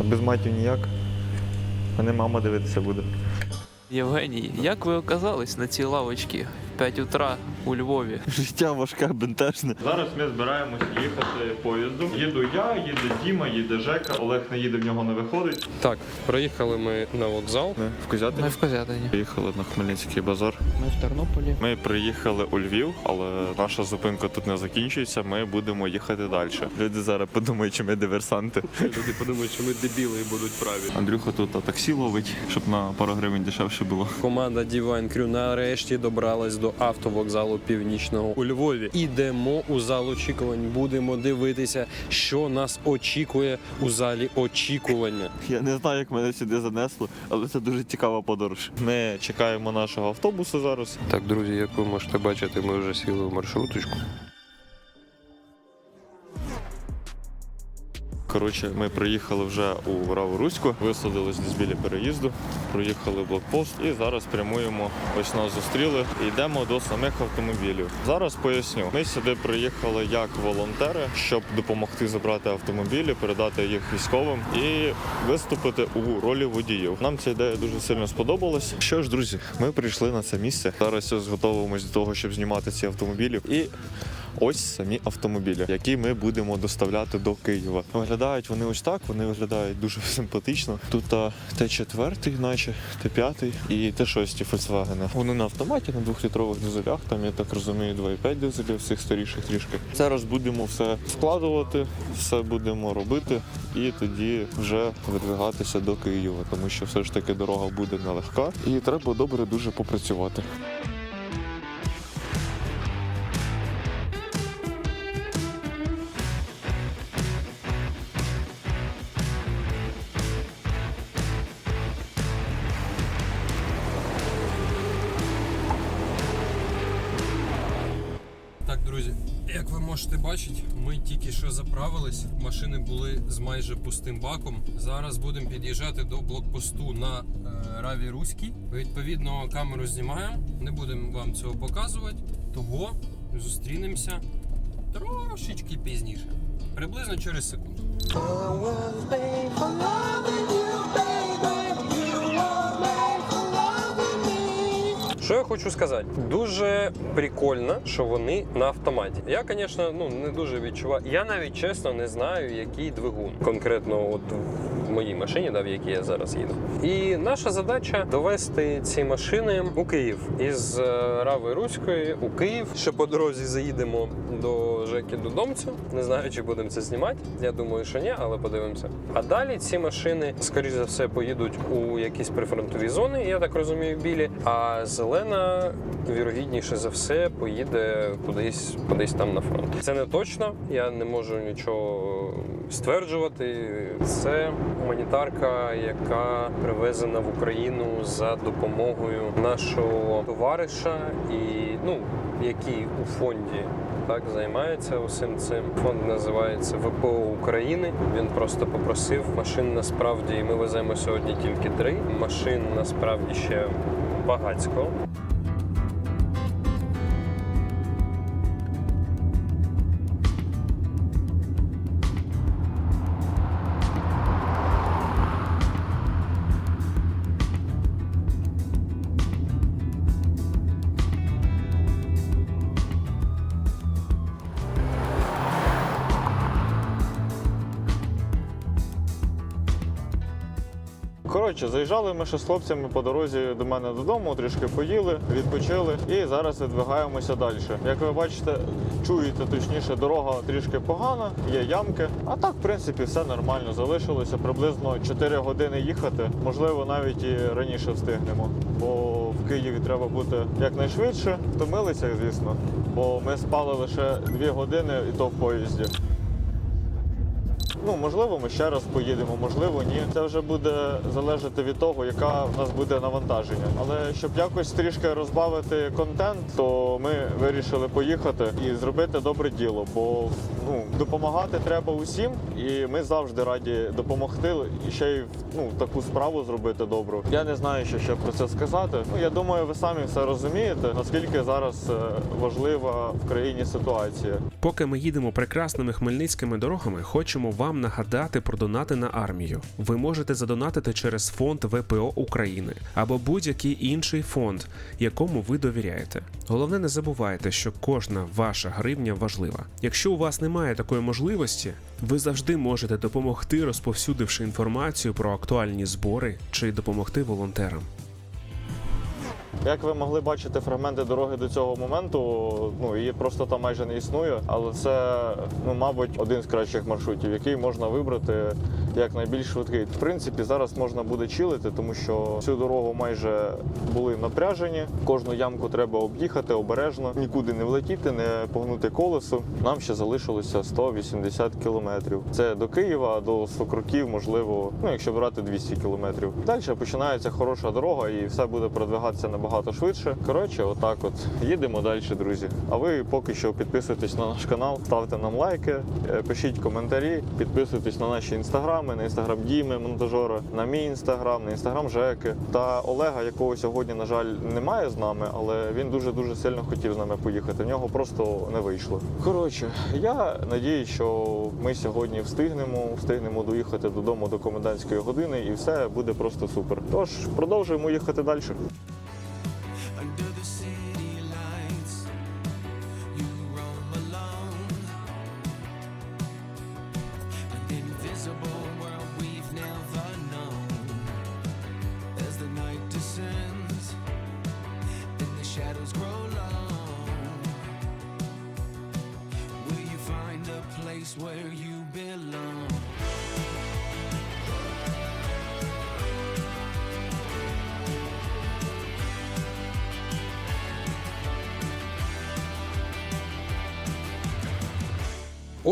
А без матів ніяк. Мене мама дивитися буде. Євгеній, як ви оказались на цій лавочці 5 утра у Львові? Життя важке, бентежне. Зараз ми збираємось їхати поїздом. Їду я, їде Діма, їде Жека. Олег не їде, в нього не виходить. Так, проїхали ми на вокзал. Ми в Козятині Ми в Козятині. приїхали на Хмельницький базар. Ми в Тернополі. Ми приїхали у Львів, але наша зупинка тут не закінчується. Ми будемо їхати далі. Люди зараз подумають, що ми диверсанти. Люди подумають, що ми дебіли і будуть праві. Андрюха тут таксі ловить, щоб на пару гривень дешевше було. Команда Divine Crew нарешті добралась до автовокзалу північного у Львові. Ідемо у зал очікувань. Будемо дивитися, що нас очікує у залі очікування. Я не знаю, як мене сюди занесло, але це дуже цікава подорож. Ми чекаємо нашого автобуса зараз. Так, друзі, як ви можете бачити, ми вже сіли в маршруточку. Коротше, ми приїхали вже у Раву Руську, висадились десь біля переїзду, проїхали блокпост і зараз прямуємо. Ось нас зустріли і йдемо до самих автомобілів. Зараз поясню. Ми сюди приїхали як волонтери, щоб допомогти забрати автомобілі, передати їх військовим і виступити у ролі водіїв. Нам ця ідея дуже сильно сподобалась. Що ж, друзі, ми прийшли на це місце. Зараз ось до того, щоб знімати ці автомобілі. І Ось самі автомобілі, які ми будемо доставляти до Києва. Виглядають вони ось так, вони виглядають дуже симпатично. Тут а, Т4, наче Т5 і Т6 Volkswagen. Вони на автоматі на двохлітрових дизелях. Там я так розумію, 2,5 дизелів всіх старіших трішки. Зараз будемо все складувати, все будемо робити, і тоді вже видвигатися до Києва, тому що все ж таки дорога буде нелегка, і треба добре дуже попрацювати. Тільки що заправились. Машини були з майже пустим баком. Зараз будемо під'їжджати до блокпосту на е, Раві Руській. Відповідно, камеру знімаємо. Не будемо вам цього показувати. Того зустрінемося трошечки пізніше. Приблизно через секунду. Що я хочу сказати? Дуже прикольно, що вони на автоматі. Я, звісно, ну не дуже відчуваю. Я навіть чесно не знаю, який двигун конкретно от моїй машині, да, в якій я зараз їду. І наша задача довести ці машини у Київ із е, Рави Руської у Київ. Ще по дорозі заїдемо до Жеки додомцю. Не знаю, чи будемо це знімати. Я думаю, що ні, але подивимося. А далі ці машини, скоріш за все, поїдуть у якісь прифронтові зони, я так розумію, білі. А зелена, вірогідніше за все, поїде кудись, кудись там на фронт. Це не точно, я не можу нічого стверджувати. Це гуманітарка, яка привезена в Україну за допомогою нашого товариша, і ну який у фонді так займається усім цим. Фонд називається ВПО України. Він просто попросив машин. Насправді ми веземо сьогодні тільки три. Машин насправді ще багацько. Коротше, заїжджали ми ще з хлопцями по дорозі до мене додому, трішки поїли, відпочили і зараз видвигаємося далі. Як ви бачите, чуєте точніше, дорога трішки погана, є ямки. А так, в принципі, все нормально. Залишилося приблизно 4 години їхати. Можливо, навіть і раніше встигнемо. Бо в Києві треба бути якнайшвидше. Втомилися, звісно, бо ми спали лише 2 години і то в поїзді. Ну, можливо, ми ще раз поїдемо, можливо, ні. Це вже буде залежати від того, яка в нас буде навантаження. Але щоб якось трішки розбавити контент, то ми вирішили поїхати і зробити добре діло. Бо ну, допомагати треба усім, і ми завжди раді допомогти і ще й ну, таку справу зробити добру. Я не знаю, що ще про це сказати. Ну я думаю, ви самі все розумієте, наскільки зараз е, важлива в країні ситуація. Поки ми їдемо прекрасними хмельницькими дорогами, хочемо вам вам нагадати про донати на армію. Ви можете задонатити через фонд ВПО України або будь-який інший фонд, якому ви довіряєте. Головне, не забувайте, що кожна ваша гривня важлива. Якщо у вас немає такої можливості, ви завжди можете допомогти, розповсюдивши інформацію про актуальні збори чи допомогти волонтерам. Як ви могли бачити фрагменти дороги до цього моменту, ну її просто там майже не існує, але це, ну мабуть, один з кращих маршрутів, який можна вибрати як найбільш швидкий. В принципі, зараз можна буде чилити, тому що всю дорогу майже були напряжені. Кожну ямку треба об'їхати обережно, нікуди не влетіти, не погнути колесо. Нам ще залишилося 180 кілометрів. Це до Києва, до Сокруків, можливо, ну якщо брати 200 кілометрів. Далі починається хороша дорога, і все буде продвигатися набагато швидше. Коротше, отак от їдемо далі, друзі. А ви поки що підписуйтесь на наш канал, ставте нам лайки, е, пишіть коментарі, підписуйтесь на наші інстаграми, на інстаграм Діми, монтажера, на мій інстаграм, на інстаграм Жеки та Олега, якого сьогодні, на жаль, немає з нами, але він дуже дуже сильно хотів з нами поїхати. В нього просто не вийшло. Коротше, я надію, що ми сьогодні встигнемо, встигнемо доїхати додому до комендантської години, і все буде просто супер. Тож продовжуємо їхати далі. você.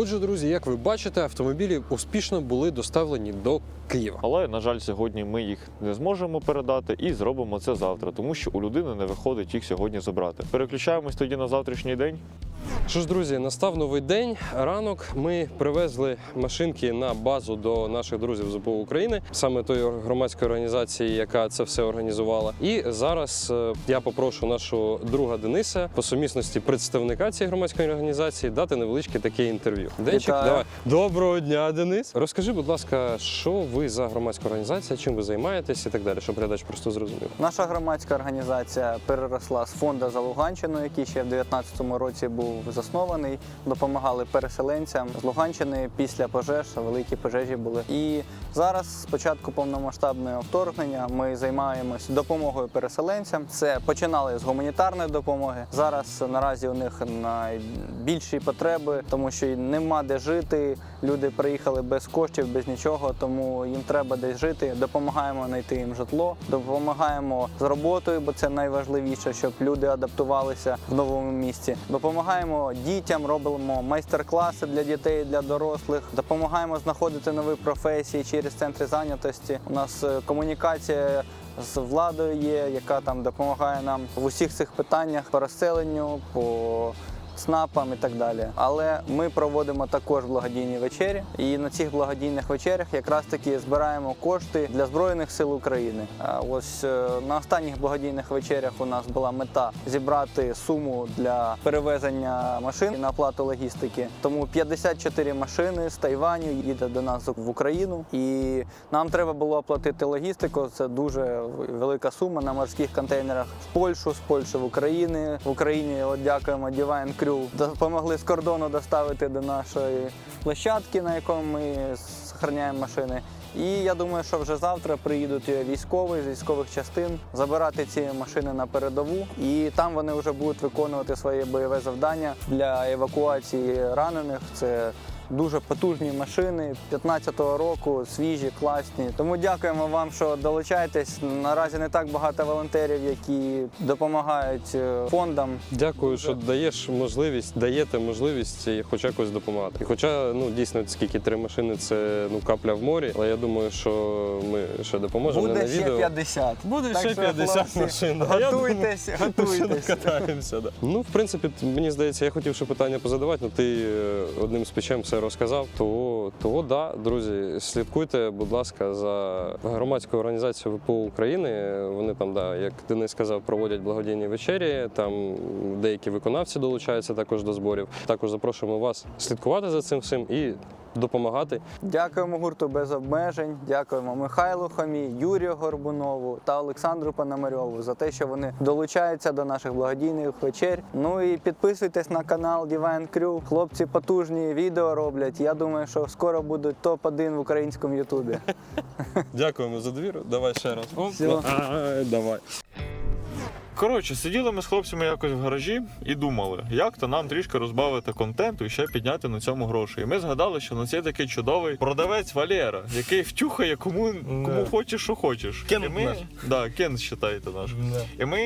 Отже, друзі, як ви бачите, автомобілі успішно були доставлені до Києва. Але на жаль, сьогодні ми їх не зможемо передати і зробимо це завтра, тому що у людини не виходить їх сьогодні забрати. Переключаємось тоді на завтрашній день. Що ж, друзі, настав новий день. Ранок ми привезли машинки на базу до наших друзів з ЗПУ України, саме тої громадської організації, яка це все організувала. І зараз е, я попрошу нашого друга Дениса по сумісності представника цієї громадської організації дати невеличке таке інтерв'ю. Денчик, Вітаю. давай. Доброго дня, Денис. Розкажи, будь ласка, що ви за громадська організація, чим ви займаєтесь і так далі, щоб глядач просто зрозумів. Наша громадська організація переросла з фонду за Луганщину, який ще в 2019 році був заснований. Допомагали переселенцям з Луганщини після пожеж, великі пожежі були. І зараз, з початку повномасштабного вторгнення, ми займаємось допомогою переселенцям. Це починали з гуманітарної допомоги. Зараз наразі у них найбільші потреби, тому що нема де жити. Люди приїхали без коштів, без нічого, тому їм треба десь жити. Допомагаємо знайти їм житло, допомагаємо з роботою, бо це найважливіше, щоб люди адаптувалися в новому місці. Допомагаємо дітям, робимо майстер-класи для дітей, для дорослих. Допомагаємо знаходити нові професії через центри зайнятості. У нас е, комунікація. З владою є, яка там допомагає нам в усіх цих питаннях по розселенню, по ЦНАПам і так далі. Але ми проводимо також благодійні вечері, і на цих благодійних вечерях якраз таки збираємо кошти для збройних сил України. Ось е, на останніх благодійних вечерях у нас була мета зібрати суму для перевезення машин на оплату логістики. Тому 54 машини з Тайваню їде до нас в Україну, і нам треба було оплатити логістику. Це дуже велика сума на морських контейнерах в Польщу, з Польщі в Україні. В Україні от дякуємо Divine Crew. Допомогли з кордону доставити до нашої площадки, на якому ми зберігаємо машини. І я думаю, що вже завтра приїдуть військові з військових частин забирати ці машини на передову, і там вони вже будуть виконувати своє бойове завдання для евакуації ранених. Це Дуже потужні машини 15-го року, свіжі, класні. Тому дякуємо вам, що долучаєтесь. Наразі не так багато волонтерів, які допомагають е, фондам. Дякую, що даєш можливість, даєте можливість хоч якось допомагати. І хоча ну дійсно скільки три машини це ну капля в морі, але я думаю, що ми ще допоможемо Буде на ще відео. 50. Буде Так ще 50 хлопці, машин. Я Готуйтесь, готуйтесь. катаємося. Да. Ну, в принципі, мені здається, я хотів ще питання позадавати, але ти е, одним спічем все розказав. Того, того да, друзі, слідкуйте, будь ласка, за громадською організацією ВПУ України. Вони там, да, як Денис сказав, проводять благодійні вечері. Там деякі виконавці долучаються також до зборів. Також запрошуємо вас слідкувати за цим всім і допомагати. Дякуємо гурту без обмежень. Дякуємо Михайлу Хомі, Юрію Горбунову та Олександру Пономарьову за те, що вони долучаються до наших благодійних вечер. Ну і підписуйтесь на канал Divine Crew. Хлопці потужні відео роблять. Я думаю, що скоро будуть топ-1 в українському Ютубі. Дякуємо за довіру. Давай ще раз. Давай. Коротше, сиділи ми з хлопцями якось в гаражі і думали, як то нам трішки розбавити контенту і ще підняти на цьому гроші. І ми згадали, що на це такий чудовий продавець Валера, який втюхає кому, кому хочеш, що хочеш. Кен і ми, наш. Да, Кен, считайте наш. І ми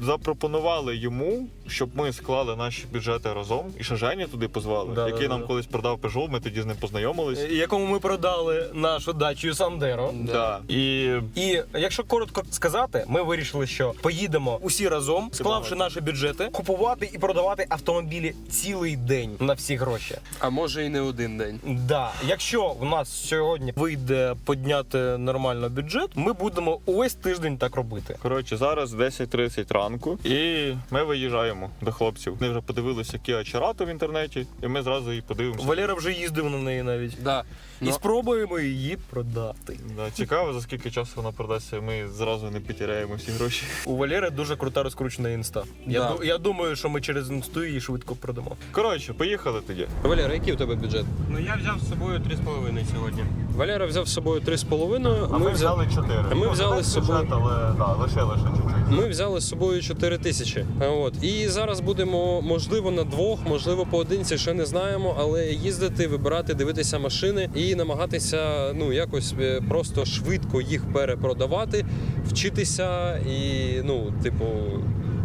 запропонували йому, щоб ми склали наші бюджети разом. І ще Женя туди позвали, Да, який да, нам да. колись продав Peugeot, ми тоді з ним познайомились. якому ми продали нашу дачу Сандеро. Да. І І якщо коротко сказати, ми вирішили, що поїдемо усі разом, склавши наші бюджети, купувати і продавати автомобілі цілий день на всі гроші. А може і не один день. Да, якщо в нас сьогодні вийде підняти нормально бюджет, ми будемо увесь тиждень так робити. Коротше, зараз 10.30 ранку, і ми виїжджаємо до хлопців. Вони вже подивилися Kia Cerato в інтернеті, і ми зразу її подивимося. Валера вже їздив на неї навіть. Да. І Ну, спробуємо її продати. Да, цікаво, за скільки часу вона продасться, ми зразу не потеряємо всі гроші. У Валери дуже крута розкручена інста. Я, Да. ду- я думаю, що ми через інсту її швидко продамо. Коротше, поїхали тоді. Валера, який у тебе бюджет? Ну я взяв з собою 3,5 сьогодні. Валера взяв з собою 3,5. А ми, взяли 4. А ми взяли з собою- але да, лише лише чуть-чуть. Ми взяли з собою 4 тисячі. От і зараз будемо можливо на двох, можливо, поодинці, ще не знаємо, але їздити, вибирати, дивитися машини і намагатися ну якось е, просто швидко їх перепродавати, вчитися і ну, типу,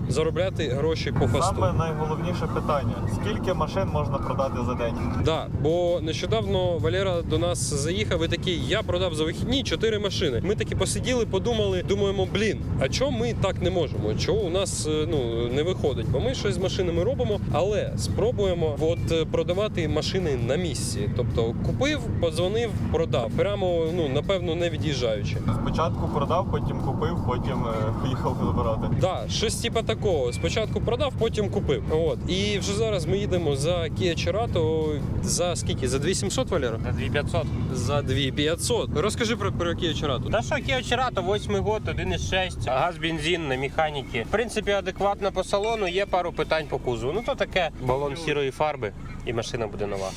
заробляти гроші по фасту. Саме найголовніше питання: скільки машин можна продати за день? Да, бо нещодавно Валера до нас заїхав і такий, я продав за вихідні чотири машини. Ми таки посиділи, подумали, думаємо, блін, а чому ми так не можемо? Чого у нас е, ну не виходить? Бо ми щось з машинами робимо, але спробуємо от е, продавати машини на місці. Тобто купив, подзвонив, продав. Прямо ну напевно не від'їжджаючи. Спочатку продав, потім купив, потім е, поїхав забирати. Да, щось типа такого. Спочатку продав, потім купив. От і вже зараз ми їдемо за Kia Cerato за скільки? За 2700, Валера? За 2500. За 2500. Розкажи про, про Kia Cerato. Та що, Kia Cerato, 8 год, 1,6, газ, бензин на механіки. В принципі, адекватно по салону, є пару питань по кузову. Ну то таке, балон сірої фарби і машина буде нова.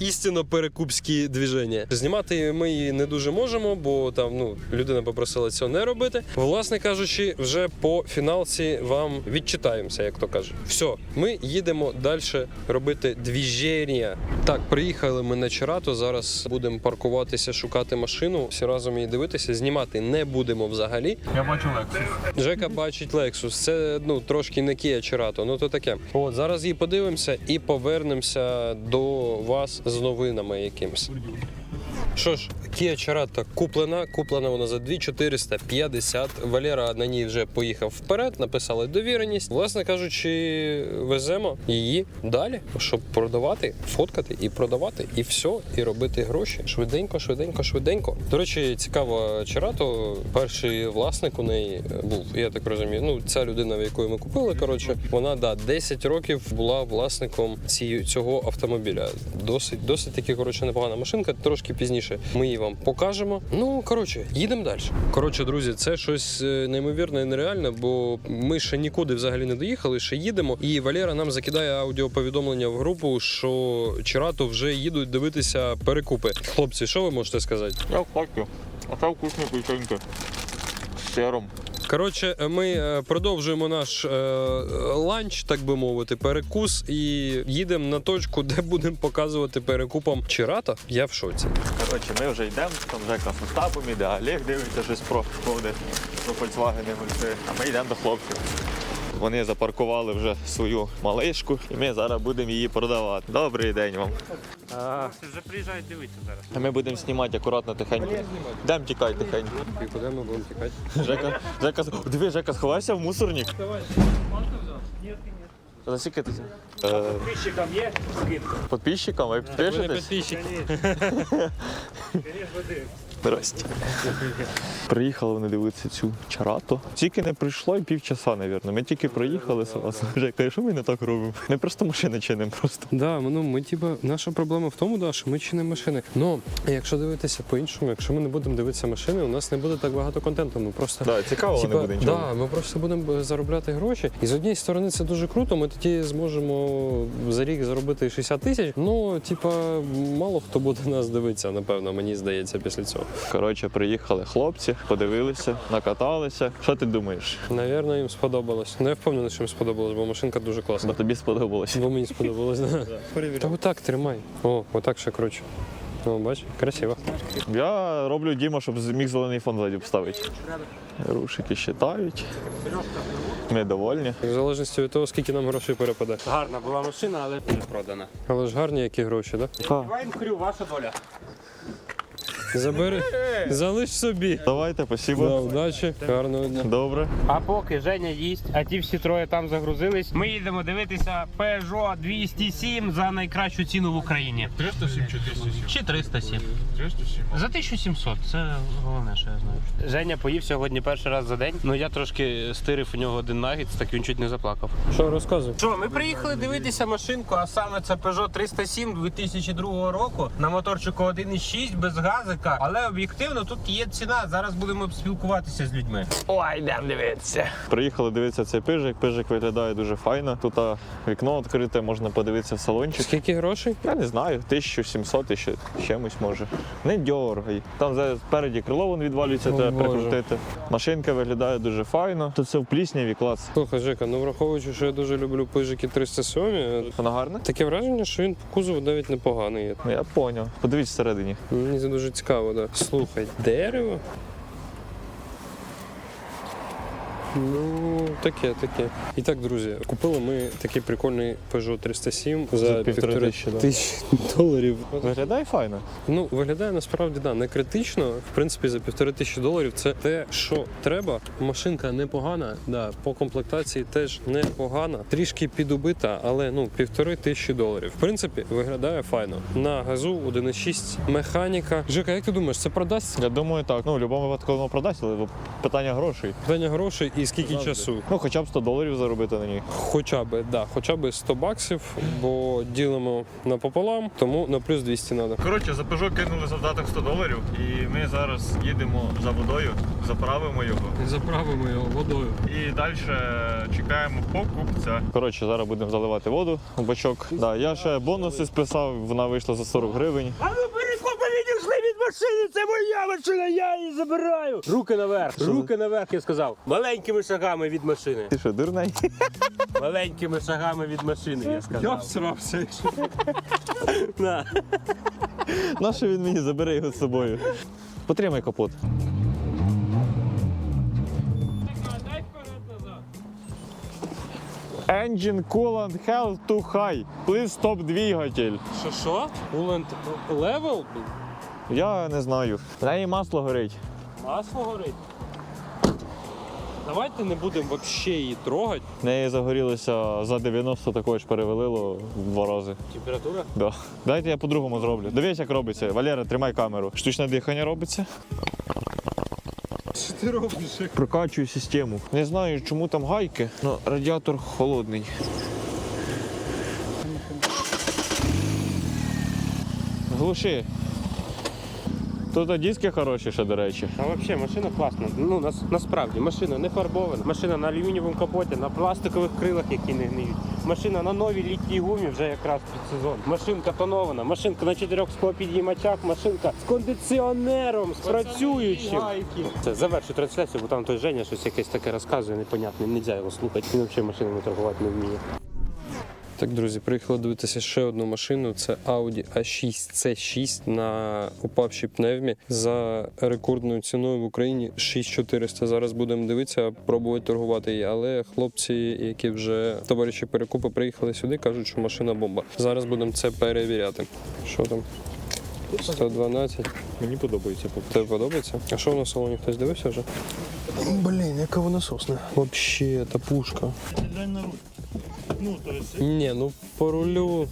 Істинно перекупські движення. Знімати ми її не дуже можемо, бо там ну людина попросила цього не робити. Власне кажучи, вже по фіналці вам відчитаємося, як то кажуть. Все, ми їдемо далі робити двіження. Так, приїхали ми на Чарато. Зараз будемо паркуватися, шукати машину. Всі разом її дивитися. Знімати не будемо взагалі. Я бачу Lexus. Жека бачить Lexus. Це ну трошки не Kia Cerato, ну то таке. От зараз її подивимося і повернемося до вас з новинами якимось. Що ж, Kia Cerato куплена, куплена вона за 2450. Валера на ній вже поїхав вперед, написали довіреність. Власне кажучи, веземо її далі, щоб продавати, фоткати і продавати, і все, і робити гроші. Швиденько, швиденько, швиденько. До речі, цікаво, Cerato, перший власник у неї був, я так розумію. Ну, ця людина, в якої ми купили, коротше, вона да 10 років була власником цього автомобіля. Досить, досить таки коротше непогана машинка. Трошки пізніше ми її вам покажемо. Ну коротше, їдемо далі. Коротше, друзі, це щось е, неймовірне і нереальне, бо ми ще нікуди взагалі не доїхали, ще їдемо. І Валера нам закидає аудіоповідомлення в групу, що Чирато вже їдуть дивитися перекупи. Хлопці, що ви можете сказати? Я хочу. А це вкусні печеньки. З сиром. Коротше, ми е, продовжуємо наш е, ланч, так би мовити, перекус, і їдемо на точку, де будемо показувати перекупам Чирата. Я в шоці. Коротше, ми вже йдемо, там Жека з Остапом іде, Олег дивиться щось про про Volkswagen а ми йдемо до хлопців. Вони запаркували вже свою малишку, і ми зараз будемо її продавати. Добрий день вам. Вже приїжджають дивитися зараз. А ми будемо знімати акуратно тихенько. Дем тікай тихенько. І куди ми будемо тікати? Жека, Жека, диви, Жека, сховайся в мусорник. За скільки ти? Підписчикам є скидка. Підписчикам? Ви підпишетесь? підписчики. Здрасте. Приїхали вони дивитися цю чарату. Тільки не прийшло і півчаса, мабуть. Ми тільки проїхали сразу. Вже каже, що ми не так робимо? Ми просто машини чинимо просто. Да, ну ми типа наша проблема в тому, да, що ми чинимо машини. Ну якщо дивитися по-іншому, якщо ми не будемо дивитися машини, у нас не буде так багато контенту. Ми просто Да, цікаво не Типа, буде нічого. да, ми просто будемо заробляти гроші. І з однієї сторони це дуже круто. Ми тоді зможемо за рік заробити 60 тисяч. Ну, типа, мало хто буде нас дивитися, напевно, мені здається, після цього. Коротше, приїхали хлопці, подивилися, накаталися. Що ти думаєш? Навірно, їм сподобалось. Ну, я впевнений, що їм сподобалось, бо машинка дуже класна. Бо тобі сподобалось. Бо мені сподобалось. Та отак тримай. О, отак ще круче. О, бач, красиво. Я роблю Діма, щоб зміг зелений фон ззаді поставити. Рушики щитають. Ми довольні. В залежності від того, скільки нам грошей перепаде. Гарна була машина, але не продана. Але ж гарні які гроші, так? Вайн хрю, ваша доля. Забери, залиш собі. Давайте, Да, спасибо. удачі, гарного дня. Добре. А поки Женя їсть, а ті всі троє там загрузились, ми їдемо дивитися Peugeot 207 за найкращу ціну в Україні. 307 чи 207? Чи 307. 307. За 1700, це головне, що я знаю. Женя поїв сьогодні перший раз за день. Ну я трошки стирив у нього один нагіц, так він чуть не заплакав. Що розказуй? Що, ми приїхали дивитися машинку, а саме це Peugeot 307 2002 року на моторчику 1.6 без газика. Але об'єктивно тут є ціна. Зараз будемо спілкуватися з людьми. Ой, йдемо дивитися. Приїхали дивитися цей пижик. Пижик виглядає дуже файно. Тут а, вікно відкрите, можна подивитися в салончик. Скільки грошей? Я не знаю, 1700 і ще чимось може. Не дьоргай. Там за- спереді крило вон відвалюється, О, треба Боже. прикрутити. Машинка виглядає дуже файно. Тут все в плісняві клас. Слухай, Жека, ну враховуючи, що я дуже люблю пижики 307, Вона гарна? таке враження, що він по кузову навіть непоганий. є. Ну, Я поняв. Подивись всередині. Мені це дуже цікаво, да. Слухай, дерево. Ну, таке, таке. І так, друзі, купили ми такий прикольний Peugeot 307 за, За півтори півтори тисячі, тисячі доларів. Виглядає файно. Ну, виглядає насправді да, не критично. В принципі, за півтори тисячі доларів це те, що треба. Машинка непогана, да, по комплектації теж непогана. Трішки підубита, але ну півтори тисячі доларів. В принципі, виглядає файно. На газу 1.6 механіка. Жека, як ти думаєш, це продасться? Я думаю, так. Ну, в будь-якому випадку воно продасть, але питання грошей. Питання грошей і скільки часу? Ну, хоча б 100 доларів заробити на ній. Хоча би, да, хоча б 100 баксів, бо ділимо напополам, тому на плюс 200 треба. Коротше, за Peugeot кинули завдаток 100 доларів, і ми зараз їдемо за водою, заправимо його. Заправимо його водою. І далі чекаємо покупця. Коротше, зараз будемо заливати воду у бачок. Да, я ще бонуси списав, вона вийшла за 40 гривень. А ви перекопи відійшли від машини, це моя машина, я її забираю. Руки наверх, руки наверх, я сказав. Маленькими шагами від машини. Ти що, дурний? Маленькими шагами від машини, я сказав. всрався. На. Нащо він мені забере його з собою? Потримай капот. Engine coolant health too high. Please stop двигатель. Що що? Уланд левел? Я не знаю. В неї масло горить. Масло горить. Давайте не будемо взагалі її трогати. В неї загорілося за 90 також перевелило в два рази. Температура? Да. Дайте я по-другому зроблю. Дивись, як робиться. Валера, тримай камеру. Штучне дихання робиться. Що ти робиш? Прокачую систему. Не знаю, чому там гайки, але радіатор холодний. Глуши. Тут диски хороші ще, до речі. А взагалі машина класна. Ну нас насправді машина не фарбована. Машина на алюмінієвому капоті, на пластикових крилах, які не гниють. Машина на новій літній гумі вже якраз під сезон. Машинка тонована, машинка на чотирьох склопідіймачах, машинка з кондиціонером, з працюючим. Це завершу трансляцію, бо там той Женя щось якесь таке розказує, непонятне, не можна його слухати. Він взагалі машинами торгувати не вміє. Так, друзі, приїхали дивитися ще одну машину. Це Audi A6 C6 на упавшій пневмі за рекордною ціною в Україні 6400. Зараз будемо дивитися, пробувати торгувати її. Але хлопці, які вже товариші перекупи, приїхали сюди, кажуть, що машина бомба. Зараз будемо це перевіряти. Що там? 112. Мені подобається. Тобі подобається? А що в нас в салоні хтось дивився вже? Блін, яка вона сосна. Вообще, та пушка. Ні, ну по рулю.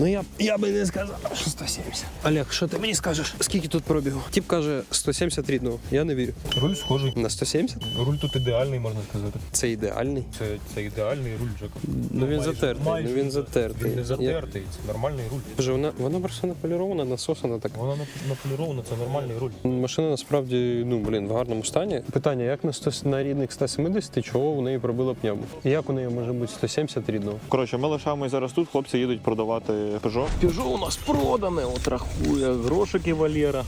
Ну я, я би не сказав, що 170. Олег, що ти мені скажеш? Скільки тут пробігу? Тіп каже 170 рідного. Я не вірю. Руль схожий. На 170? Руль тут ідеальний, можна сказати. Це ідеальний. Це, це ідеальний руль Джека. Ну він Майже- затертий. майже ну він затертий. Він не Я- затертий, це нормальний руль. Боже, вона, вона просто наполірована, насосана так. Вона нап- наполірована, це нормальний руль. Машина насправді ну блін в гарному стані. Питання: як на 100, на рідних 170, чого в неї пробило пневму? Як у неї може бути 170 рідного? Коротше, ми лишаємось зараз тут, хлопці їдуть продавати Peugeot. Peugeot у нас продане, от рахує, грошики Валєра.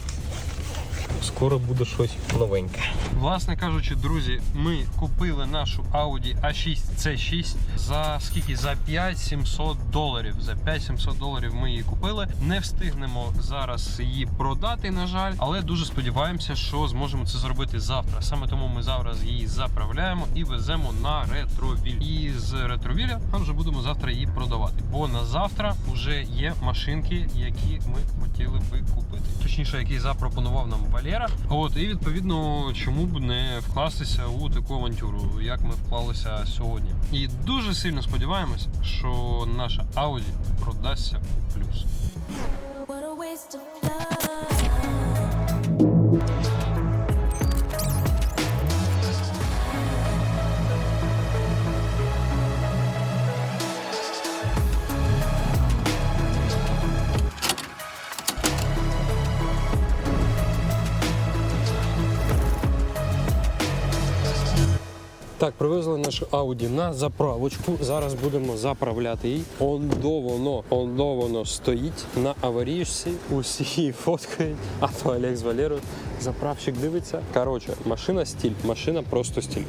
Скоро буде щось новеньке. Власне кажучи, друзі, ми купили нашу Audi A6 C6 за скільки? За 5700 доларів. За 5700 доларів ми її купили. Не встигнемо зараз її продати, на жаль, але дуже сподіваємося, що зможемо це зробити завтра. Саме тому ми зараз її заправляємо і веземо на ретровіль. І з ретровіля ми вже будемо завтра її продавати. Бо на завтра вже є машинки, які ми хотіли би купити. Точніше, які запропонував нам Валера. От і відповідно, чому б не вкластися у таку авантюру, як ми вклалися сьогодні. І дуже сильно сподіваємось, що наша Audi продасться в плюс. Так, привезли нашу Ауді на заправочку. Зараз будемо заправляти її. Ондо воно, ондо воно стоїть на аварійці. Усі фоткають. А то Олег з Валерою. Заправщик дивиться. Коротше, машина стіль, машина просто стіль.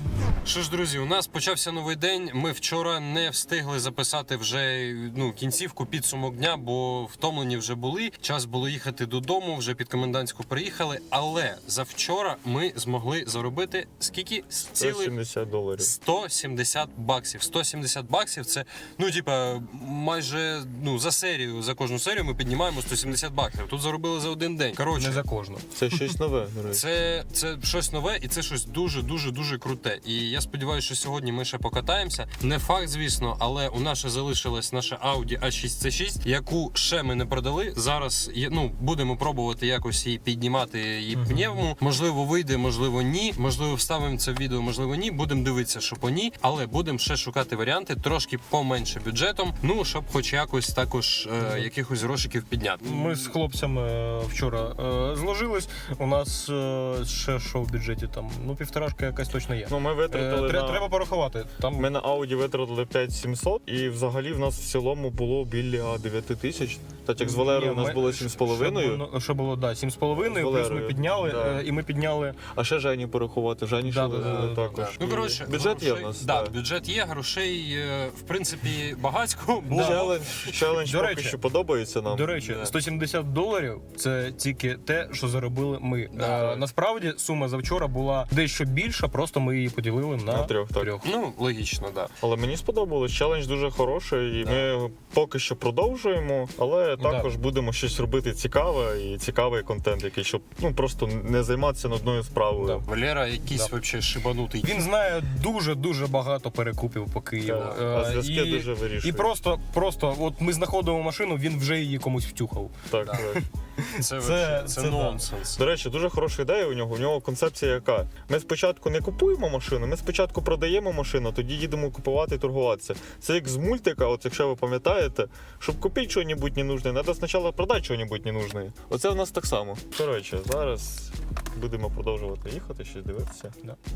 Що ж, друзі, у нас почався новий день. Ми вчора не встигли записати вже ну кінцівку підсумок дня, бо втомлені вже були. Час було їхати додому, вже під комендантську приїхали. Але завчора ми змогли заробити скільки цілих 170 доларів. 170 баксів. 170 баксів це ну, типа, майже ну за серію, за кожну серію ми піднімаємо 170 баксів. Тут заробили за один день. Коротше, Не за кожну. Це щось нове, до речі. це, це щось нове і це щось дуже дуже дуже круте. І я сподіваюся, що сьогодні ми ще покатаємося. Не факт, звісно, але у нас ще залишилась наша Audi A6C6, яку ще ми не продали. Зараз ну будемо пробувати якось її піднімати її пневму. Можливо, вийде, можливо, ні. Можливо, вставимо це в відео, можливо, ні. Будемо дивитися, що по ні, але будемо ще шукати варіанти трошки поменше бюджетом. Ну щоб, хоч якось також е, якихось грошиків підняти. Ми з хлопцями е, вчора е, зложились. У нас е, ще що в бюджеті там, ну півторашка якась точно є. Ну, ми Е, витратили тре- на... Треба порахувати. Там Ми на Audi витратили 5700 і взагалі в нас в цілому було біля 9 тисяч. Так як з Валерою у нас було ми- 7,5. Що було, що було, да, 7,5, З плюс ми Валерою, підняли, да. е, і ми підняли. А ще Жені порахувати. Жені ще Да, да, да, також. Ну, коротше, бюджет є в грошей- нас. Да, так. бюджет є, грошей, е, в принципі, багатько. Бо Челендж, челендж До поки речі- що подобається нам. До речі, Да. 170 доларів це тільки те, що заробили ми. Да. Е, насправді сума за вчора була дещо більша, просто ми її поділили на, На трьох, так. ну, логічно, да. Але мені сподобалось. Челендж дуже хороший, і Да. ми поки що продовжуємо, але. Також будемо щось робити цікаве і цікавий контент, який щоб ну просто не займатися одною справою. Да. Валера якийсь Да. вообще шибанутий. Він знає дуже дуже багато перекупів по Києву. Е, а зв'язки і, дуже вирішують. і просто, просто, от ми знаходимо машину, він вже її комусь втюхав. Так, Да. так. Це, Це- це, це нонсенс. До речі, дуже хороша ідея у нього. У нього концепція яка? Ми спочатку не купуємо машину, ми спочатку продаємо машину, тоді їдемо купувати і торгуватися. Це як з мультика, от якщо ви пам'ятаєте, щоб купити щось ненужне, треба спочатку продати щось ненужне. Оце у нас так само. Коротше, зараз будемо продовжувати їхати, щось дивитися.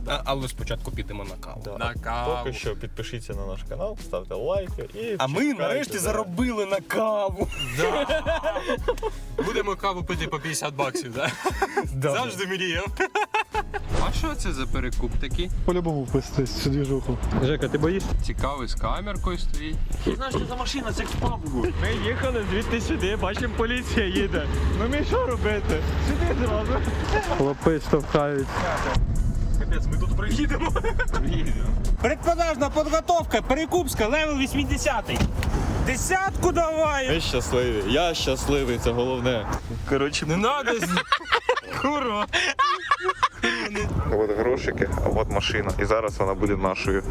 А, але спочатку підемо на каву. Да. На каву. Поки що підпишіться на наш канал, ставте лайки і. А ми нарешті да. заробили на каву. Будемо каву пити по 50 баксів, да? Да. Завжди мріяв. А що це за перекуп такий? По-любому впустити цю двіжуху. Жека, ти боїшся? Цікавий з камеркою стоїть. Знаєш, що за машина, це пабу. Ми їхали звідти сюди, бачимо, поліція їде. Ну ми що робити? Сюди зразу. Хлопи штовхають. Капець, ми тут приїдемо. Предпродажна підготовка, перекупська, левел 80. Десятку давай! Ми щасливі. Я щасливий, це головне. Коротше, не надо. Куро. От грошики, а от машина. І зараз вона буде нашою.